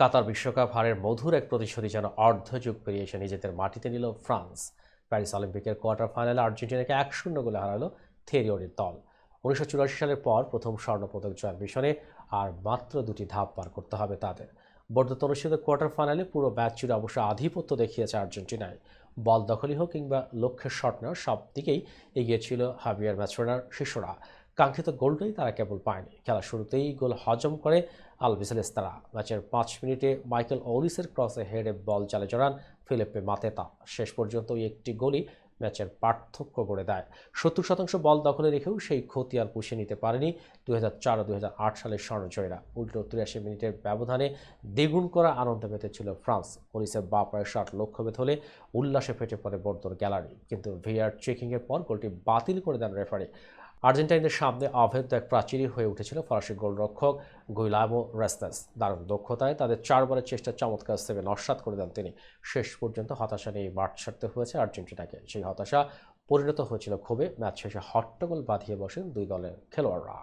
কাতার বিশ্বকাপ হারের মধুর এক প্রতিশোধী যেন অর্ধযুগ পেরিয়ে এসে নিজেদের মাটিতে নিল ফ্রান্স। প্যারিস অলিম্পিকের কোয়ার্টার ফাইনালে আর্জেন্টিনাকে এক শূন্য গোলে হারালো থেরিওরির দল। উনিশশো চুরাশি সালের পর প্রথম স্বর্ণপদক জয়ের মিশনে আর মাত্র দুটি ধাপ পার করতে হবে তাদের। বর্ধত অনুষ্ঠিত কোয়ার্টার ফাইনালে পুরো ম্যাচ জুড়ে অবশ্য আধিপত্য দেখিয়েছে আর্জেন্টিনায়। বল দখলই হোক কিংবা লক্ষ্যের শট নেওয়ার সব দিকেই এগিয়েছিল হাবিয়ার ম্যাচোনার শিশুরা। কাঙ্ক্ষিত গোলটাই তারা কেবল পায়নি। খেলা শুরুতেই গোল হজম করে আলবিসেলেস তারা। ম্যাচের পাঁচ মিনিটে মাইকেল ওলিসের ক্রসে হেডে বল চালে জড়ান ফিলিপে মাতেতা। শেষ পর্যন্ত ওই একটি গোলই ম্যাচের পার্থক্য করে দেয়। সত্তর শতাংশ বল দখলে রেখেও সেই ক্ষতি আর পুষে নিতে পারেনি দু হাজার চার ও আট সালের স্বর্ণজয়ীরা উল্টো তিরাশি মিনিটের ব্যবধানে দ্বিগুণ করা আনন্দ পেতেছিল ফ্রান্স। পুলিশের বা প্রায় ষাট লক্ষ্যভেদ হলে উল্লাসে ফেটে পড়ে বর্দর গ্যালারি। কিন্তু ভিআর চেকিংয়ের পর গোলটি বাতিল করে দেন রেফারি। আর্জেন্টাইনদের সামনে অভেদ্য এক প্রাচীরই হয়ে উঠেছিল ফরাসি গোলরক্ষক গুইলামো রেস্তাস দারুণ দক্ষতায় তাদের চারবারের চেষ্টা চমৎকার সেভে নস্বাত করে দেন তিনি। শেষ পর্যন্ত হতাশা নিয়ে মাঠ ছাড়তে হয়েছে আর্জেন্টিনাকে। সেই হতাশা পরিণত হয়েছিল ক্ষোভে। ম্যাচ শেষে হট্টগোল বাঁধিয়ে বসেন দুই দলের খেলোয়াড়রা।